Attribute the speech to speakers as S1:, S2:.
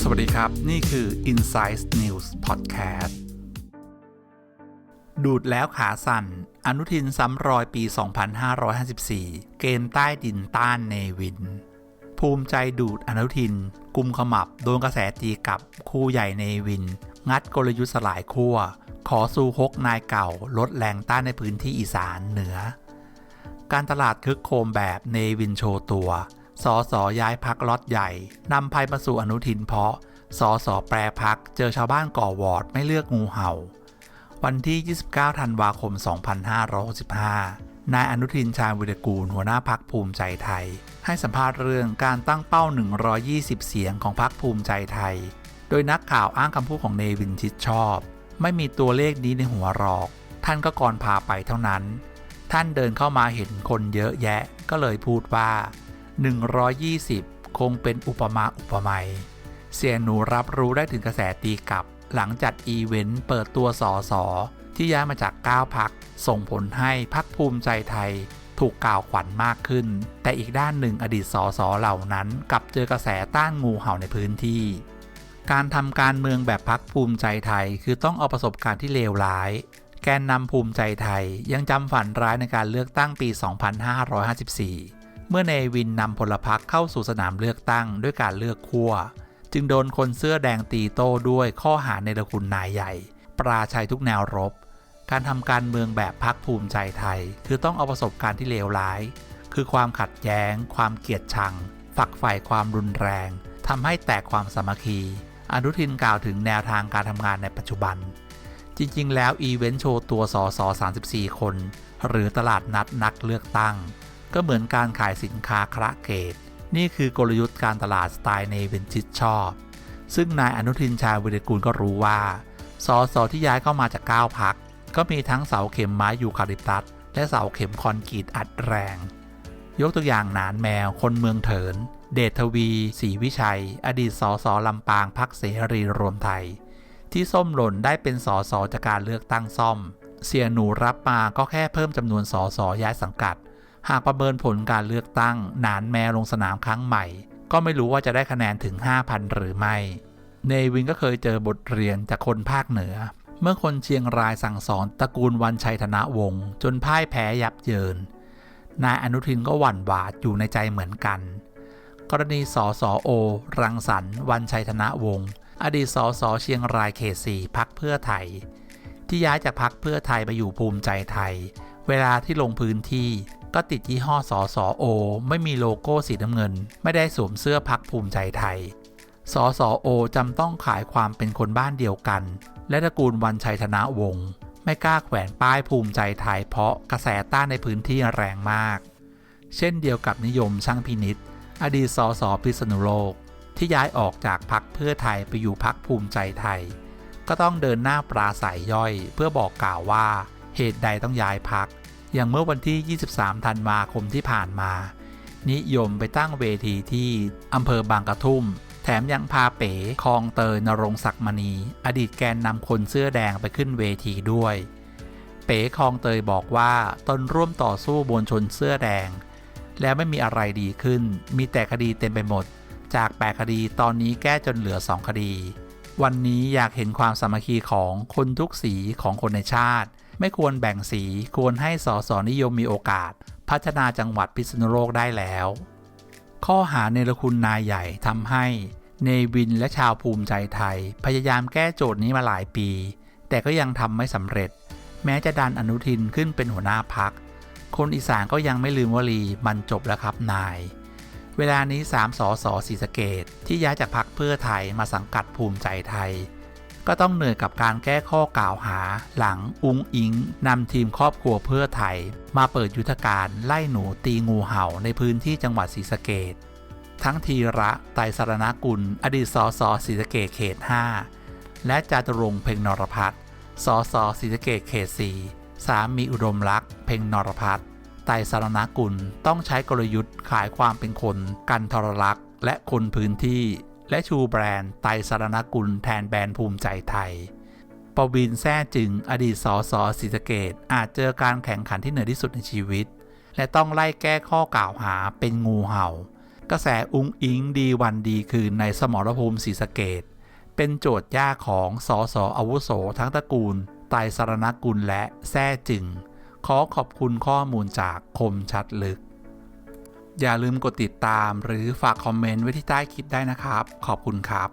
S1: สวัสดีครับ นี่คือ Insight News Podcast ดูดแล้วขาสั่น อนุทินซ้ำรอยปี 2554 เกมใต้ดินต้านเนวิน ภูมิใจดูดอนุทิน กุมขมับ โดนกระแสตีกับคู่ใหญ่เนวิน งัดกลยุทธ์สลายขั้ว ขอสู้ฮกนายเก่า ลดแรงต้านในพื้นที่อีสานเหนือ การตลาดคึกโคมแบบเนวินโชว์ตัว สอสอย้ายพักล็อตใหญ่ นำภัยมาสู่อนุทินเพาะ สอสอแปรพักเจอชาวบ้านก่อวอร์ดไม่เลือกงูเห่า วันที่ 29 ธันวาคม 2565 นายอนุทินชาญวิรกูลหัวหน้าพักภูมิใจไทย ให้สัมภาษณ์เรื่องการตั้งเป้า 120 เสียงของพักภูมิใจไทย โดยนักข่าวอ้างคำพูดของเนวินชิดชอบ ไม่มีตัวเลขนี้ในหัวหรอก ท่านก็ก่อนพาไปเท่านั้น ท่านเดินเข้ามาเห็นคนเยอะแยะก็เลยพูดว่า 120 คงเป็นอุปมาอุปไมยเสียหนูรับรู้ได้ถึงกระแสตีกลับ หลังจัดอีเวนต์เปิดตัวสอสอที่ย้ายมาจาก 9 พัก ส่งผลให้พักภูมิใจไทยถูกกล่าวขวัญมากขึ้น แต่อีกด้านหนึ่งอดีตสอสอเหล่านั้นกลับเจอกระแสต้านงูเห่าในพื้นที่ การทำการเมืองแบบพักภูมิใจไทยคือต้องเอาประสบการณ์ที่เลวร้าย แกนนำภูมิใจไทยยังจำฝันร้ายในการเลือกตั้งปี 2554 เมื่อเนวินนำพลพรรคเข้าสู่สนามเลือกตั้งด้วยการเลือกขั้วจึงโดนคนเสื้อแดงตีโต้ด้วยข้อหาในรคุณนายใหญ่ ปราชัยทุกแนวรบ การทำการเมืองแบบพักภูมิใจไทย คือต้องเอาประสบการณ์ที่เลวร้าย คือความขัดแย้ง ความเกลียดชัง ฝักใฝ่ความรุนแรงทำให้แตกความสามัคคี อนุทินกล่าวถึงแนวทางการทำงานในปัจจุบัน จริง ๆ แล้วอีเวนต์โชว์ตัวสอสอ34 คน หรือตลาดนัดนักเลือกตั้ง ก็เหมือนการขายสินค้าคระเกต นี่คือกลยุทธ์การตลาดสไตล์เนวินชิดชอบ ซึ่งนายอนุทินชาญวิรกูลก็รู้ว่าสอสอที่ย้ายเข้ามาจาก 9พัก ก็มีทั้งเสาเข็มไม้ยูคาลิปตัส และเสาเข็มคอนกรีตอัดแรง ยกตัวอย่างนานแมว คนเมืองเถิน เดชทวีศรีวิชัย อดีตสอสอลำปางพักเสรีรวมไทย ที่ส้มหล่นได้เป็นสอสอจากการเลือกตั้งซ่อม เสียหนูรับมาก็แค่เพิ่มจำนวนสอสอย้ายสังกัด หากประเมินผลการเลือกตั้ง หนานแมวลงสนามครั้งใหม่ ก็ไม่รู้ว่าจะได้คะแนนถึง 5,000 หรือไม่ เนวินก็เคยเจอบทเรียนจากคนภาคเหนือ เมื่อคนเชียงรายสั่งสอนตระกูลวันชัยธนวงศ์จนพ่ายแพ้ยับเยิน นายอนุทินก็หวั่นหวาดอยู่ในใจเหมือนกัน กรณีสสโอ รังสรรค์วันชัยธนวงศ์ อดีตสสเชียงรายเขตสี่พักเพื่อไทย ที่ย้ายจากพักเพื่อไทยไปอยู่ภูมิใจไทย เวลาที่ลงพื้นที่ก็ติดยี่ห้อสอสอโอ ไม่มีโลโก้สีน้ำเงิน ไม่ได้สวมเสื้อพักภูมิใจไทยสอสอโอจำต้องขายความเป็นคนบ้านเดียวกัน และตระกูลวันชัยธนวงศ์ไม่กล้าแขวนป้ายภูมิใจไทยเพราะกระแสต้านในพื้นที่แรงมาก เช่นเดียวกับนิยมช่างพินิษอดีตสอสอพิษณุโลก ที่ย้ายออกจากพักเพื่อไทยไปอยู่พักภูมิใจไทย ก็ต้องเดินหน้าปราศัยย่อย เพื่อบอกกล่าวว่าเหตุใดต้องย้ายพัก อย่างเมื่อวันที่ 23 ธันวาคมที่ผ่านมา นิยมไปตั้งเวทีที่อำเภอบางกระทุ่ม แถมยังพาเป๋คลองเตยนรงศักดิ์มณี อดีตแกนนำคนเสื้อแดงไปขึ้นเวทีด้วย เป๋คลองเตยบอกว่าตนร่วมต่อสู้บนชนเสื้อแดง แล้วไม่มีอะไรดีขึ้น มีแต่คดีเต็มไปหมด จาก 8 คดีตอนนี้แก้จนเหลือ 2 คดี วันนี้อยากเห็นความสามัคคีของคนทุกสีของคนในชาติ ไม่ควรแบ่งสีควรให้สสนิยมมีโอกาส พัฒนาจังหวัดพิษณุโลกได้แล้ว ข้อหาเนรคุณนายใหญ่ทำให้เนวินและชาวภูมิใจไทย พยายามแก้โจทย์นี้มาหลายปี แต่ก็ยังทำไม่สำเร็จ แม้จะดันอนุทินขึ้นเป็นหัวหน้าพัก คนอีสานก็ยังไม่ลืมวลีมันจบแล้วครับนาย เวลานี้ 3สอสอศรีสะเกดที่ย้ายจากพักเพื่อไทยมาสังกัดภูมิใจไทย ก็ต้องเหนื่อยกับการแก้ข้อกล่าวหา หลังอุ้งอิงนำทีมครอบครัวเพื่อไทย มาเปิดยุทธการไล่หนูตีงูเห่าในพื้นที่จังหวัดศรีสะเกดทั้งทีระไตรสรณกุล อดีตสสศรีสะเกดเขต 5 และจาตุรงเพ็งนรพัฒน์สสศรีสะเกดเขต 4 สามีอุดมรักษ์เพ็งนรพัฒน์ ไตรสรณกุลต้องใช้กลยุทธ์ขายความเป็นคน กันทรลักษณ์และคนพื้นที่ และชูแบรนด์ไตรสรณกุลแทนแบรนด์ภูมิใจไทยปวินแซ่จึงอดีตสสศรีสะเกดอาจเจอการแข่งขันที่เหนือที่สุดในชีวิต และต้องไล่แก้ข้อกล่าวหาเป็นงูเห่า กระแสอุงอิงดีวันดีคืนในสมรภูมิศรีสะเกดเป็นโจทย์ยากของสอสออาวุโสทั้งตระกูลไตรสรณกุลและแท้จึง ขอขอบคุณข้อมูลจากคมชัดลึก อย่าลืมกดติดตามหรือฝากคอมเมนต์ไว้ที่ใต้คลิปได้นะครับ ขอบคุณครับ